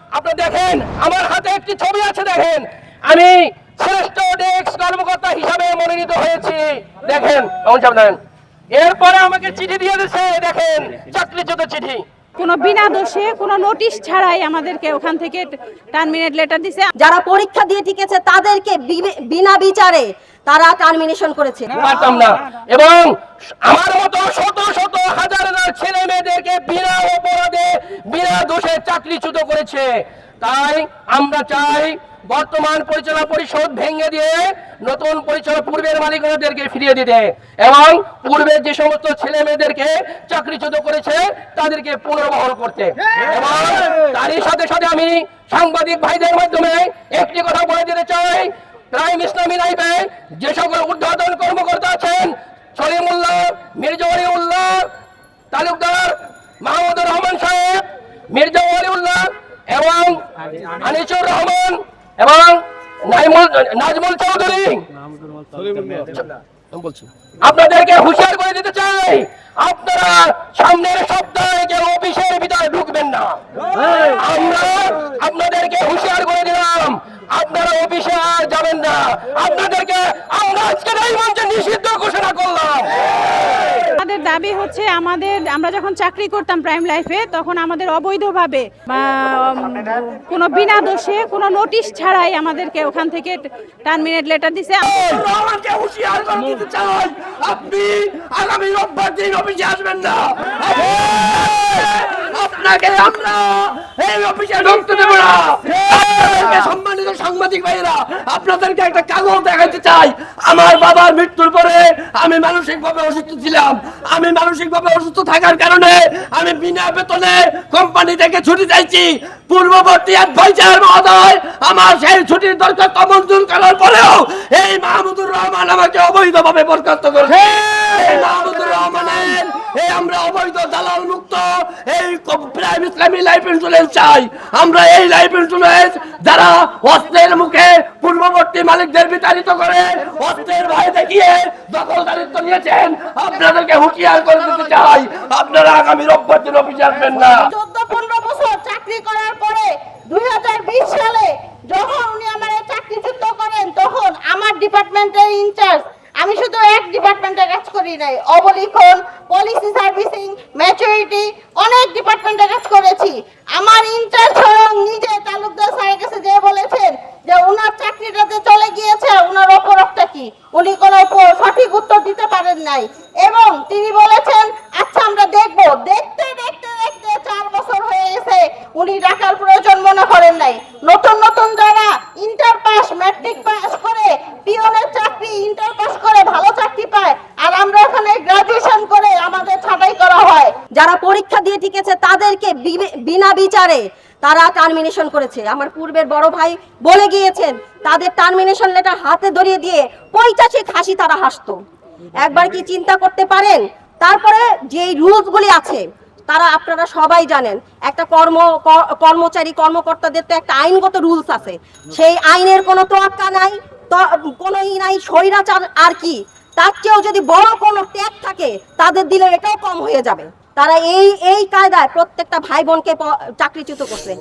আপনারা দেখেন আমার হাতে একটি ছবি আছে দেখেন। আমি শ্রেষ্ঠ ডেস্ক কর্মকর্তা হিসাবে মনোনীত হয়েছি। দেখেন এরপরে আমাকে চিঠি দিয়ে দিয়েছে দেখেন চাকরিচ্যুত চিঠি। কোনো বিনা দোষে কোনো নোটিশ ছাড়াই আমাদেরকে ওখান থেকে টার্মিনেট লেটার দিছে। যারা পরীক্ষা দিয়ে টিকেছে তাদেরকে বিনা বিচারে তারা টার্মিনেশন করেছে। পারতাম না। এবং আমার মতো শত শত হাজার ছেলে মেয়েদেরকে বিনা অপরাধে, বিনা দোষে চাকরিচ্যুত করেছে। তাই আমরা চাই বর্তমান পরিচালনা পরিষদ ভেঙে দিয়ে নতুন পরিচালনা পূর্বের মালিকানাদেরকে ফিরিয়ে দিতে এবং পূর্বের যে সমস্ত ছেলে মেয়েদেরকে চাকরিচ্যুত করেছে, তাদেরকে পুনর্বহল করতে। এবং তারই সাথে সাথে আমি সাংবাদিক ভাইদের মাধ্যমে একটি কথা বলে দিতে চাই। প্রাইম ইসলামী লাইফে যে সকল উদ্বোধন কর্মকর্তা আছেন, সলিমুল্লাহ, মির্জা তালুকদার মাহমুদুর রহমান সাহেব, মির্জা উল্লাহ এবং আনিসুর রহমান এবং নাজমুল চৌধুরী। আপনাদেরকে হুঁশিয়ার করে দিতে চাই, আপনারা সামনের সপ্তাহে কেউ অফিসের ভিতরে ঢুকবেন না। আমরা আপনাদেরকে হুঁশিয়ার করে দিলাম, আপনারা অফিসে আর যাবেন না। আপনাদেরকে দাবি হচ্ছে আমাদের, আমরা যখন চাকরি করতাম প্রাইম লাইফে তখন আমাদের অবৈধভাবে কোনো বিনা দোষে কোনো নোটিশ ছাড়াই আমাদেরকে ওখান থেকে টার্মিনেট লেটার দিছে। আপনি আগামী রোববার দিন অফিসে আসবেন না। আপনাকে আমরা এই অফিসে ঢুকতে দেব না। সম্মানিত সাংবাদিক ভাইরা আপনাদেরকে একটা কাগজ দেখাতে চাই। আমার বাবার মৃত্যুর পরে আমি মানসিক ভাবে অসুস্থ ছিলাম। আমি মানসিক ভাবে অসুস্থ থাকার কারণে আমি বিনা বেতনে কোম্পানি থেকে ছুটি চাইছি। পূর্ববর্তী অ্যাডভাইজার মহোদয় আমার সেই ছুটির দরখাস্ত মঞ্জুর করার পরেও এই মাহমুদুর রহমান আমাকে অবৈধভাবে বরখাস্ত করেছে। মাহমুদুর রহমানের এই আমরা অবৈধ দালাল মুক্ত। এই প্রাইম ইসলামী লাইফ ইন্স্যুরেন্স চাই। আমরা এই লাইফ ইন্স্যুরেন্স যারা অস্ত্রের মুখে পূর্ববর্তী মালিকদের বিতাড়িত করে, অস্ত্রের ভয় দেখিয়ে দখলদারিত্ব নিয়েছেন, আপনাদেরকে হুঁশিয়ার করে দিতে চাই। আপনারা আগামী রোববার দিন অফিসে আসবেন না। চোদ্দ, পনেরো বছর চাকরি করার পরে দুই হাজার বিশ সালে যখন উনি আমার চাকরিচ্যুত করেন, তখন আমার ডিপার্টমেন্টের ইনচার্জ আমি শুধু এক ডিপার্টমেন্টে কাজ করি নাই, অবলিখন পলিসি সার্ভিসিং ম্যাচুরিটি অনেক ডিপার্টমেন্টে কাজ করেছি। আমার ইনচার্জ স্বয়ং নিজে তালুকদার স্যারের কাছে যেয়ে বলেছেন যে ওনার চাকরিটাতে চলে গিয়েছে ওনার অপরাধটা কি? উনি কোনো সঠিক উত্তর দিতে পারেন নাই। এবং তিনি বলেছেন আচ্ছা আমরা দেখব। দেখতে দেখতে দেখতে চার বছর হয়ে গেছে, উনি ডাকার প্রয়োজন মনে করেন নাই। নতুন নতুন যারা ইন্টার পাস ম্যাট্রিক পাস করে পিওনের চাকরি ইন্টার পাস করে ভালো চাকরি পায় আর আমরা এখানে গ্রাজুয়েশন করে আমাদের ছাঁটাই করা হয় যারা পরীক্ষা দিয়ে টিকেছে তাদেরকে বিনা বিচারে তারা টার্মিনেশন করেছে। আমার পূর্বের বড় ভাই বলে গিয়েছেন, তাদের টার্মিনেশন লেটার হাতে ধরিয়ে দিয়ে পৈচাশিক হাসি তারা হাসতো। একবার কি চিন্তা করতে পারেন? তারপরে যেই রুলসগুলি আছে, তারা আপনারা সবাই জানেন, একটা কর্ম কর্মচারী, কর্মকর্তাদের তো একটা আইনগত রুলস আছে। সেই আইনের কোনো তোয়াক্কা নাই কোনো ই নাই, স্বৈরাচার আর কি। তার চেয়েও যদি বড় কোনো ট্যাগ থাকে, তাদের দিলে এটাও কম হয়ে যাবে। তারা এই এই কায়দায় প্রত্যেকটা ভাই বোনকে চাকরিচ্যুত করছে।